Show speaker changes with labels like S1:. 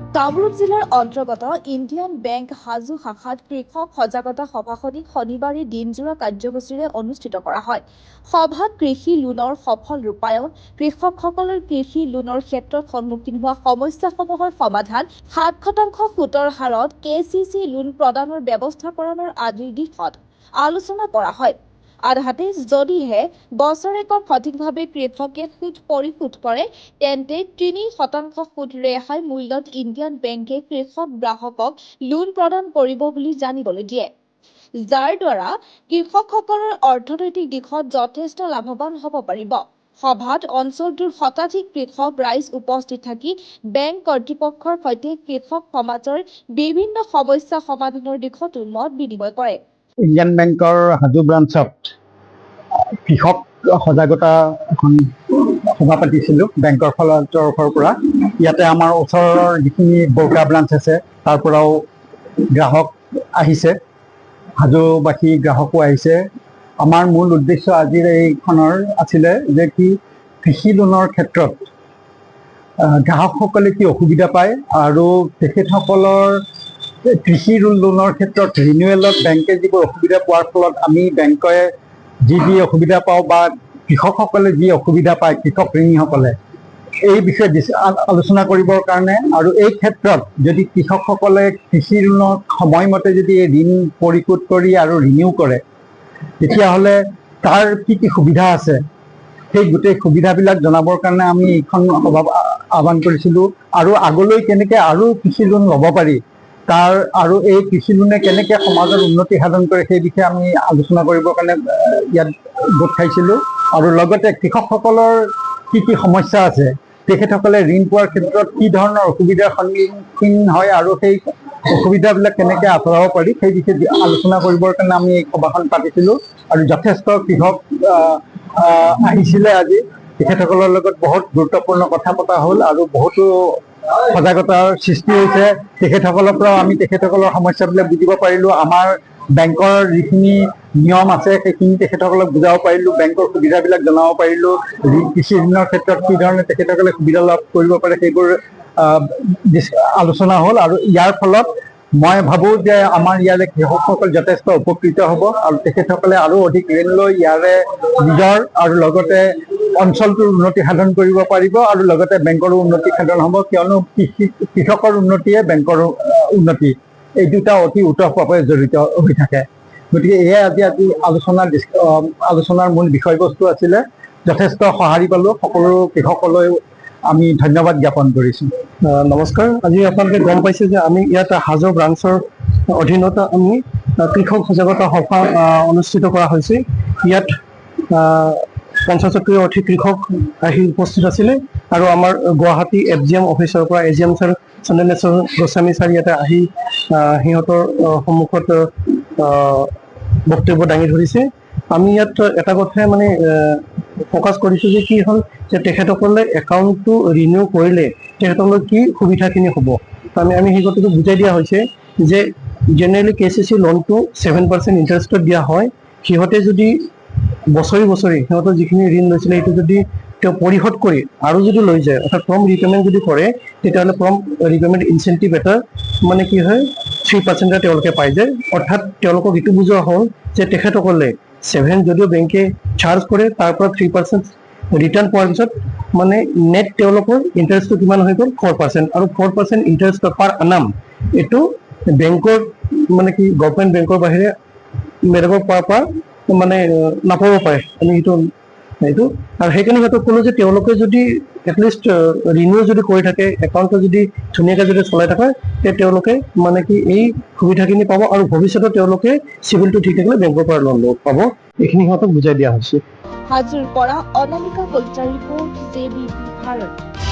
S1: কামৰূপ জিলাৰ অন্তৰ্গত Indian bank Hajo শাখাত কৃষক সজাগতা সভাখনি শনিবাৰে দিনজোৰা কাৰ্যসূচীৰে অনুষ্ঠিত কৰা হয়। সভাত কৃষি লোনৰ সফল ৰূপায়ণ কৃষকসকলৰ কৃষি লোনৰ ক্ষেত্ৰত সন্মুখীন হোৱা সমস্যাসমূহৰ সমাধান সাত শতাংশ সুতৰ হাৰত কে চি চি লোন প্ৰদানৰ ব্যৱস্থাকৰণৰ আদিৰ দিশত আলোচনা কৰা হয়। আনহাতে যদিহে বছৰেকত সঠিকভাৱে কৃষকে সুদ পৰিশোধ কৰে তেন্তে তিনি শতাংশ সুদ ৰেহাই মূল্যত ইণ্ডিয়ান বেংকে কৃষক গ্ৰাহকক লোন প্ৰদান কৰিব বুলি জানিবলৈ দিয়ে। যাৰ দ্বাৰা কৃষকসকলৰ অৰ্থনৈতিক দিশত যথেষ্ট লাভৱান হ'ব পাৰিব। সভাত অঞ্চলটোৰ শতাধিক কৃষক ৰাইজ উপস্থিত থাকি বেংক কৰ্তৃপক্ষৰ সৈতে কৃষক সমাজৰ বিভিন্ন সমস্যা সমাধানৰ দিশতো মত বিনিময় কৰে।
S2: ইণ্ডিয়ান বেংকৰ হাজো ব্ৰাঞ্চত কৃষক সজাগতা এখন সভা পাতিছিলোঁ বেংকৰ ফালৰ তৰফৰ পৰা। ইয়াতে আমাৰ ওচৰৰ যিখিনি বৰকা ব্ৰাঞ্চ আছে, তাৰ পৰাও গ্ৰাহক আহিছে, হাজোবাসী গ্ৰাহকো আহিছে। আমাৰ মূল উদ্দেশ্য আজিৰ এইখনৰ আছিলে যে কি কৃষি লোনৰ ক্ষেত্ৰত গ্ৰাহকসকলে কি অসুবিধা পায় আৰু তেখেতসকলৰ কৃষি লোনৰ ক্ষেত্ৰত ৰিনিউৱেলত বেংকে যিবোৰ অসুবিধা পোৱাৰ ফলত আমি বেংকে যি যি অসুবিধা পাওঁ বা কৃষকসকলে যি অসুবিধা পায়, কৃষক ঋণীসকলে, এই বিষয়ে আলোচনা কৰিবৰ কাৰণে আৰু এই ক্ষেত্ৰত যদি কৃষকসকলে কৃষি ঋণত সময়মতে যদি ঋণ পৰিশোধ কৰি আৰু ৰিনিউ কৰে, তেতিয়াহ'লে তাৰ কি কি সুবিধা আছে? সেই গোটেই সুবিধাবিলাক জনাবৰ কাৰণে আমি এইখন সভা আহ্বান কৰিছিলোঁ। আৰু আগলৈ কেনেকৈ আৰু কৃষি লোন ল'ব পাৰি? তাৰ আৰু এই কৃষি লোনে কেনেকৈ সমাজৰ উন্নতি সাধন কৰে সেই বিষয়ে আমি আলোচনা কৰিবৰ কাৰণে ইয়াত গোট খাইছিলোঁ। আৰু লগতে কৃষকসকলৰ কি কি সমস্যা আছে তেখেতসকলে ঋণ পোৱাৰ ক্ষেত্ৰত কি ধৰণৰ অসুবিধাৰ সন্মুখীন হয় আৰু সেই অসুবিধাবিলাক কেনেকৈ আঁতৰাব পাৰি সেই বিষয়ে আলোচনা কৰিবৰ কাৰণে আমি এই সভাখন পাতিছিলোঁ। আৰু যথেষ্ট কৃষক আহ, আহ, আহিছিলে আজি। তেখেতসকলৰ লগত বহুত গুৰুত্বপূৰ্ণ কথা পতা হ'ল আৰু বহুতো সজাগতাৰ সৃষ্টি হৈছে। তেখেতসকলৰ পৰাও আমি তেখেতসকলৰ সমস্যাবিলাক বুজিব পাৰিলোঁ। আমাৰ বেংকৰ যিখিনি নিয়ম আছে, সেইখিনি তেখেতসকলক বুজাব পাৰিলোঁ। বেংকৰ সুবিধাবিলাক জনাব পাৰিলোঁ। কৃষি ঋণৰ ক্ষেত্ৰত কি ধৰণে তেখেতসকলে সুবিধা লাভ কৰিব পাৰে সেইবোৰ আলোচনা হ'ল। আৰু ইয়াৰ ফলত মই ভাবোঁ যে আমাৰ ইয়াৰে কৃষকসকল যথেষ্ট উপকৃত হ'ব। আৰু তেখেতসকলে আৰু অধিক ঋণ লৈ ইয়াৰে নিজৰ আৰু লগতে অঞ্চলটোৰ উন্নতি সাধন কৰিব পাৰিব আৰু লগতে বেংকৰো উন্নতি সাধন হ'ব, কিয়নো কৃষি কৃষকৰ উন্নতিয়ে বেংকৰো উন্নতি। এই দুটা অতি ওতঃপ্ৰোতভাৱে জড়িত হৈ থাকে। গতিকে এয়াই আজি আজি আলোচনাৰ আলোচনাৰ মূল বিষয়বস্তু আছিলে, যথেষ্ট সঁহাৰি পালোঁ। সকলো কৃষকলৈ আমি ধন্যবাদ জ্ঞাপন কৰিছোঁ।
S3: নমস্কাৰ। আজি আপোনালোকে গম পাইছে যে আমি ইয়াত হাজো ব্ৰাঞ্চৰ অধীনত আমি কৃষক সজাগতা সভা অনুষ্ঠিত কৰা হৈছে ইয়াত আহ, পঞ্চাছতকৈ অধিক কৃষক আহি উপস্থিত আছিলে আৰু আমাৰ গুৱাহাটী এফ জি এম অফিচৰ পৰা A G M sir Chandaneswar Goswami sir ইয়াতে আহি সিহঁতৰ সন্মুখত বক্তব্য দাঙি ধৰিছে। আমি ইয়াত এটা কথাই মানে ফ'কাছ কৰিছোঁ যে কি হ'ল যে তেখেতসকলে একাউণ্টটো ৰিনিউ কৰিলে তেখেতসকলৰ কি সুবিধাখিনি হ'ব। তাৰমানে আমি সেই কথাটো বুজাই দিয়া হৈছে যে জেনেৰেলি কে চি চি লোনটো ছেভেন পাৰ্চেণ্ট ইণ্টাৰেষ্টত দিয়া হয়। সিহঁতে যদি বছৰি বছৰি সিহঁতৰ যিখিনি ঋণ লৈছিলে সেইটো যদি তেওঁ পৰিশোধ কৰি আৰু যদি লৈ যায়, অৰ্থাৎ প্ৰম ৰিপেমেণ্ট যদি কৰে, তেতিয়াহ'লে প্ৰম ৰিপেমেণ্ট ইনচেণ্টিভ এটা মানে কি হয় থ্ৰী পাৰ্চেণ্ট তেওঁলোকে পাই যায়। অৰ্থাৎ তেওঁলোকক এইটো বুজোৱা হ'ল যে তেখেতসকলে ছেভেন যদিও বেংকে চাৰ্জ কৰে, তাৰ পৰা থ্ৰী পাৰ্চেণ্ট ৰিটাৰ্ণ পোৱাৰ পিছত মানে নেট তেওঁলোকৰ ইণ্টাৰেষ্টটো কিমান হৈ গ'ল? ফ'ৰ পাৰ্চেণ্ট আৰু four percent interest per annum এইটো বেংকৰ মানে কি গভৰ্ণমেণ্ট বেংকৰ বাহিৰে বেলেগৰ পৰা পৰা মানে নাপাব পাৰে। আমি সেইটো এইটো আৰু সেইকাৰণে সিহঁতক ক'লো যে তেওঁলোকে যদি এটলিষ্ট ৰিনিউ যদি কৰি থাকে একাউণ্টটো যদি ধুনীয়াকৈ যদি চলাই থাকে, তে তেওঁলোকে মানে কি এই সুবিধাখিনি পাব আৰু ভৱিষ্যতে তেওঁলোকে চিভিলটো ঠিক থাকিলে বেংকৰ পৰা লোন ল'ব, পাব। এইখিনি সিহঁতক বুজাই দিয়া হৈছে।
S1: হাজোৰ পৰা অনামিকা কলিতাৰ ৰিপৰ্ট জে বি, ভাৰত।